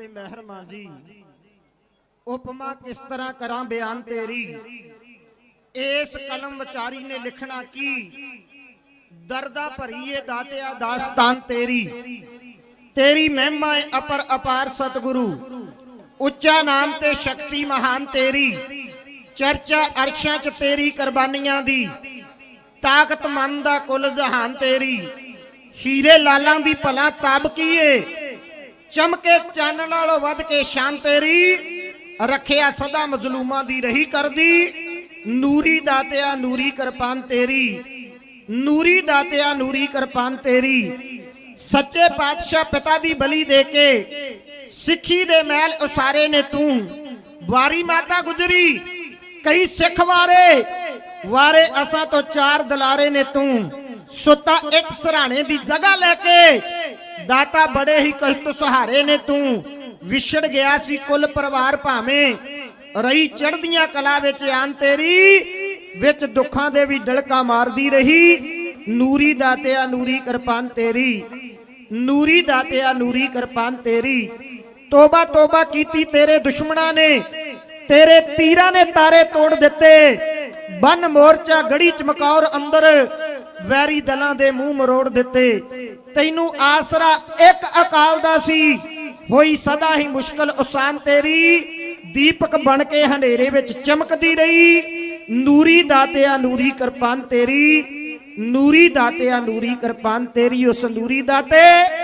ਦੇ ਮਹਿਰਮਾਨ ਜੀ ਉਪਮਾ ਕਿਸ ਤਰ੍ਹਾਂ ਕਰਾਂ ਬਿਆਨ ਤੇਰੀ? ਇਸ ਕਲਮ ਵਿਚਾਰੀ ਨੇ ਲਿਖਣਾ ਕੀ? ਦਰਦਾ ਭਰੀਏ ਦਾਤਿਆ ਦਾਸਤਾਨ ਤੇਰੀ। ਤੇਰੀ ਮਹਿਮਾ ਏ ਅਪਰ ਅਪਾਰ ਸਤਿਗੁਰੂ। ਉੱਚਾ ਨਾਮ ਤੇ ਸ਼ਕਤੀ ਮਹਾਨ ਤੇਰੀ। ਚਰਚਾ ਅਰਸ਼ਾਂ ਚ ਤੇਰੀ ਕੁਰਬਾਨੀਆਂ ਦੀ। ਤਾਕਤ ਤਾਕਤਮੰਦ ਦਾ ਕੁੱਲ ਜਹਾਨ ਤੇਰੀ। ਹੀਰੇ ਲਾਲਾਂ ਦੀ ਭਲਾ ਤਾਬ ਕੀਏ ਚਮਕੇ ਚੰਨ ਨਾਲੋਂ ਵੱਧ ਕੇ ਸ਼ਾਨ ਤੇਰੀ। ਰੱਖਿਆ ਸਦਾ ਮਜ਼ਲੂਮਾਂ ਦੀ ਰਹੀ ਕਰਦੀ। ਨੂਰੀ ਦਾਤਿਆ ਨੂਰੀ ਕਿਰਪਾਨ ਤੇਰੀ। ਨੂਰੀ ਦਾਤਿਆ ਨੂਰੀ ਕਿਰਪਾਨ ਤੇਰੀ। ਸੱਚੇ ਪਾਤਸ਼ਾਹ ਪਿਤਾ ਦੀ ਬਲੀ ਦੇ ਕੇ ਸਿੱਖੀ ਦੇ ਮਹਿਲ ਉਸਾਰੇ ਨੇ ਤੂੰ। ਵਾਰੀ ਮਾਤਾ ਗੁਜਰੀ ਕਈ ਸਿੱਖ ਵਾਰੇ। ਵਾਰੇ ਅਸਾਂ ਤੋਂ ਚਾਰ ਦਲਾਰੇ ਨੇ ਤੂੰ। ਸੁੱਤਾ ਇੱਕ ਸਰਾਣੇ ਦੀ ਜਗ੍ਹਾ ਲੈ ਕੇ ਦਾਤਾ ਬੜੇ ਹੀ ਕਸ਼ਟ ਸਹਾਰੇ ਨੇ ਤੂੰ। ਵਿਛੜ ਗਿਆ ਸੀ ਕੁੱਲ ਪਰਿਵਾਰ ਭਾਵੇਂ। ਰਹੀ ਚੜਦੀਆਂ ਕਲਾ ਵਿੱਚ ਆਨ ਤੇਰੀ, ਵਿੱਚ ਦੁੱਖਾਂ ਦੇ ਵੀ ਡਲਕਾ ਮਾਰਦੀ ਰਹੀ। ਨੂਰੀ ਦਾਤਿਆ ਨੂਰੀ ਕਿਰਪਾਨ ਤੇਰੀ। ਨੂਰੀ ਦਾਤਿਆ ਨੂਰੀ ਕਿਰਪਾਨ ਤੇਰੀ। ਤੋਬਾ ਤੋਬਾ ਕੀਤੀ ਤੇਰੇ ਦੁਸ਼ਮਣਾਂ ਨੇ। ਤੇਰੇ ਤੀਰਾਂ ਨੇ ਤਾਰੇ ਤੋੜ ਦਿੱਤੇ। ਬੰਨ ਮੋਰਚਾ ਗੜੀ ਚਮਕੌਰ ਅੰਦਰ। ਵੈਰੀ ਦਲਾਂ ਦੇ ਮੂੰਹ ਮਰੋੜ ਦਿੱਤੇ। ਤੈਨੂੰ ਆਸਰਾ ਇੱਕ ਅਕਾਲ ਦਾ ਸੀ। ਹੋਈ ਸਦਾ ਹੀ ਮੁਸ਼ਕਲ ਉਸਾਨ ਤੇਰੀ। ਦੀਪਕ ਬਣ ਕੇ ਹਨੇਰੇ ਵਿੱਚ ਚਮਕਦੀ ਰਹੀ। ਨੂਰੀ ਦਾਤਿਆ ਨੂਰੀ ਕਿਰਪਾਨ ਤੇਰੀ। ਨੂਰੀ ਦਾਤਿਆ ਨੂਰੀ ਕਿਰਪਾਨ ਤੇਰੀ, ਉਸ ਨੂਰੀ ਦਾਤੇ